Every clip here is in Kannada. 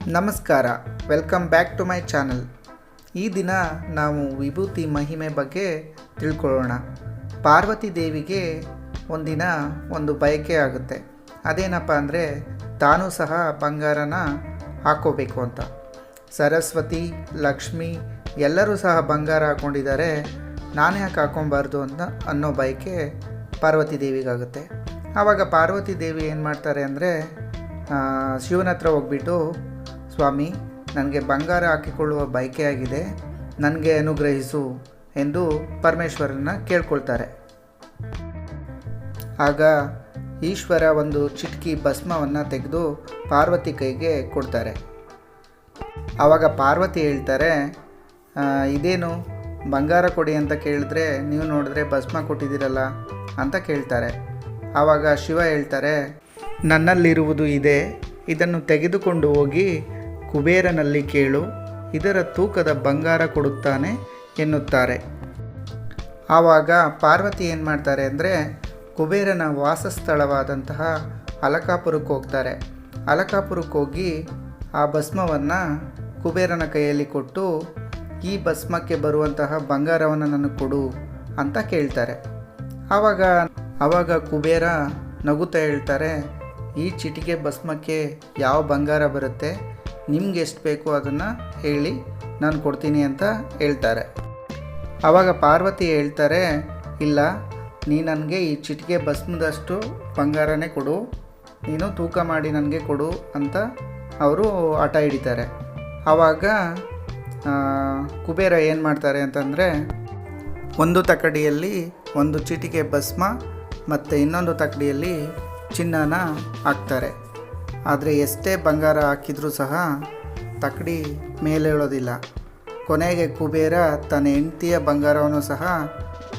ನಮಸ್ಕಾರ. Welcome back to my channel ಈ ದಿನ ನಾವು ವಿಭೂತಿ ಮಹಿಮೆ ಬಗ್ಗೆ ತಿಳ್ಕೊಳ್ಳೋಣ. ಪಾರ್ವತಿ ದೇವಿಗೆ ಒಂದಿನ ಒಂದು ಬಯಕೆ ಆಗುತ್ತೆ. ಅದೇನಪ್ಪ ಅಂದರೆ ತಾನೂ ಸಹ ಬಂಗಾರನ ಹಾಕೋಬೇಕು ಅಂತ. ಸರಸ್ವತಿ, ಲಕ್ಷ್ಮಿ ಎಲ್ಲರೂ ಸಹ ಬಂಗಾರ ಹಾಕ್ಕೊಂಡಿದ್ದಾರೆ ನಾನೇ ಯಾಕೆ ಹಾಕ್ಕೊಬಾರ್ದು ಅಂತ ಅನ್ನೋ ಬಯಕೆ ಪಾರ್ವತಿ ದೇವಿಗಾಗುತ್ತೆ. ಆವಾಗ ಪಾರ್ವತಿ ದೇವಿ ಏನು ಮಾಡ್ತಾರೆ ಅಂದರೆ ಶಿವನ ಹತ್ರ ಹೋಗ್ಬಿಟ್ಟು ಸ್ವಾಮಿ, ನನಗೆ ಬಂಗಾರ ಹಾಕಿಕೊಳ್ಳುವ ಬಯಕೆ ಆಗಿದೆ ನನಗೆ ಅನುಗ್ರಹಿಸು ಎಂದು ಪರಮೇಶ್ವರನ ಕೇಳ್ಕೊಳ್ತಾರೆ. ಆಗ ಈಶ್ವರ ಒಂದು ಚಿಟಕಿ ಭಸ್ಮವನ್ನು ತೆಗೆದು ಪಾರ್ವತಿ ಕೈಗೆ ಕೊಡ್ತಾರೆ. ಆವಾಗ ಪಾರ್ವತಿ ಹೇಳ್ತಾರೆ ಇದೇನು? ಬಂಗಾರ ಕೊಡಿ ಅಂತ ಕೇಳಿದ್ರೆ ನೀವು ನೋಡಿದ್ರೆ ಭಸ್ಮ ಕೊಟ್ಟಿದ್ದೀರಲ್ಲ ಅಂತ ಕೇಳ್ತಾರೆ. ಆವಾಗ ಶಿವ ಹೇಳ್ತಾರೆ, ನನ್ನಲ್ಲಿರುವುದು ಇದೆ, ಇದನ್ನು ತೆಗೆದುಕೊಂಡು ಹೋಗಿ ಕುಬೇರನಲ್ಲಿ ಕೇಳು, ಇದರ ತೂಕದ ಬಂಗಾರ ಕೊಡುತ್ತಾನೆ ಎನ್ನುತ್ತಾರೆ. ಆವಾಗ ಪಾರ್ವತಿ ಏನು ಮಾಡ್ತಾರೆ ಅಂದರೆ ಕುಬೇರನ ವಾಸಸ್ಥಳವಾದಂತಹ ಅಲಕಾಪುರಕ್ಕೆ ಹೋಗ್ತಾರೆ. ಅಲಕಾಪುರಕ್ಕೆ ಹೋಗಿ ಆ ಭಸ್ಮವನ್ನು ಕುಬೇರನ ಕೈಯಲ್ಲಿ ಕೊಟ್ಟು, ಈ ಭಸ್ಮಕ್ಕೆ ಬರುವಂತಹ ಬಂಗಾರವನ್ನು ನನಗೆ ಕೊಡು ಅಂತ ಕೇಳ್ತಾರೆ. ಆವಾಗ ಆವಾಗ ಕುಬೇರ ನಗುತ್ತಾ ಹೇಳ್ತಾರೆ, ಈ ಚಿಟಿಕೆ ಭಸ್ಮಕ್ಕೆ ಯಾವ ಬಂಗಾರ ಬರುತ್ತೆ? ನಿಮ್ಗೆ ಎಷ್ಟು ಬೇಕು ಅದನ್ನು ಹೇಳಿ ನಾನು ಕೊಡ್ತೀನಿ ಅಂತ ಹೇಳ್ತಾರೆ. ಆವಾಗ ಪಾರ್ವತಿ ಹೇಳ್ತಾರೆ, ಇಲ್ಲ, ನೀ ನನಗೆ ಈ ಚಿಟಿಕೆ ಭಸ್ಮದಷ್ಟು ಬಂಗಾರನೇ ಕೊಡು, ನೀನು ತೂಕ ಮಾಡಿ ನನಗೆ ಕೊಡು ಅಂತ ಅವರು ಆಟ ಹಿಡಿತಾರೆ. ಆವಾಗ ಕುಬೇರ ಏನು ಮಾಡ್ತಾರೆ ಅಂತಂದರೆ, ಒಂದು ತಕಡಿಯಲ್ಲಿ ಒಂದು ಚಿಟಿಕೆ ಭಸ್ಮ ಮತ್ತು ಇನ್ನೊಂದು ತಕಡಿಯಲ್ಲಿ ಚಿನ್ನನ ಹಾಕ್ತಾರೆ. ಆದರೆ ಎಷ್ಟೇ ಬಂಗಾರ ಹಾಕಿದರೂ ಸಹ ತಕ್ಕಡಿ ಮೇಲೇಳೋದಿಲ್ಲ. ಕೊನೆಗೆ ಕುಬೇರ ತನ್ನ ಹೆಂಡತಿಯ ಬಂಗಾರವನ್ನು ಸಹ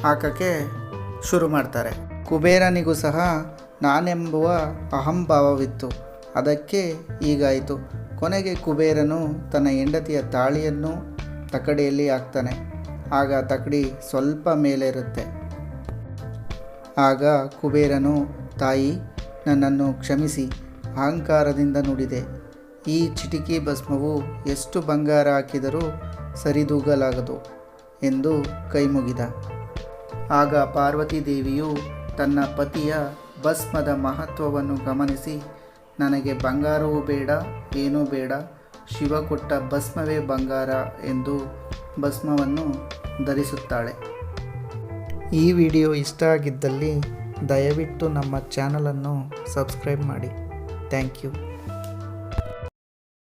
ಹಾಕೋಕ್ಕೆ ಶುರು ಮಾಡ್ತಾರೆ. ಕುಬೇರನಿಗೂ ಸಹ ನಾನೆಂಬುವ ಅಹಂಭಾವವಿತ್ತು. ಅದಕ್ಕೆ ಹೀಗಾಯಿತು. ಕೊನೆಗೆ ಕುಬೇರನು ತನ್ನ ಹೆಂಡತಿಯ ತಾಳಿಯನ್ನು ತಕ್ಕಡಿಯಲ್ಲಿ ಹಾಕ್ತಾನೆ. ಆಗ ತಕಡಿ ಸ್ವಲ್ಪ ಮೇಲಿರುತ್ತೆ. ಆಗ ಕುಬೇರನು, ತಾಯಿ, ನನ್ನನ್ನು ಕ್ಷಮಿಸಿ. ಅಹಂಕಾರದಿಂದ ನುಡಿದೆ. ಈ ಚಿಟಿಕಿ ಭಸ್ಮವು ಎಷ್ಟು ಬಂಗಾರ ಹಾಕಿದರೂ ಸರಿದೂಗಲಾಗದು ಎಂದು ಕೈಮುಗಿದ. ಆಗ ಪಾರ್ವತಿ ದೇವಿಯು ತನ್ನ ಪತಿಯ ಭಸ್ಮದ ಮಹತ್ವವನ್ನು ಗಮನಿಸಿ, ನನಗೆ ಬಂಗಾರವೂ ಬೇಡ, ಏನೂ ಬೇಡ, ಶಿವ ಕೊಟ್ಟ ಭಸ್ಮವೇ ಬಂಗಾರ ಎಂದು ಭಸ್ಮವನ್ನು ಧರಿಸುತ್ತಾಳೆ. ಈ ವಿಡಿಯೋ ಇಷ್ಟ ಆಗಿದ್ದಲ್ಲಿ ದಯವಿಟ್ಟು ನಮ್ಮ ಚಾನಲನ್ನು ಸಬ್ಸ್ಕ್ರೈಬ್ ಮಾಡಿ. Thank you.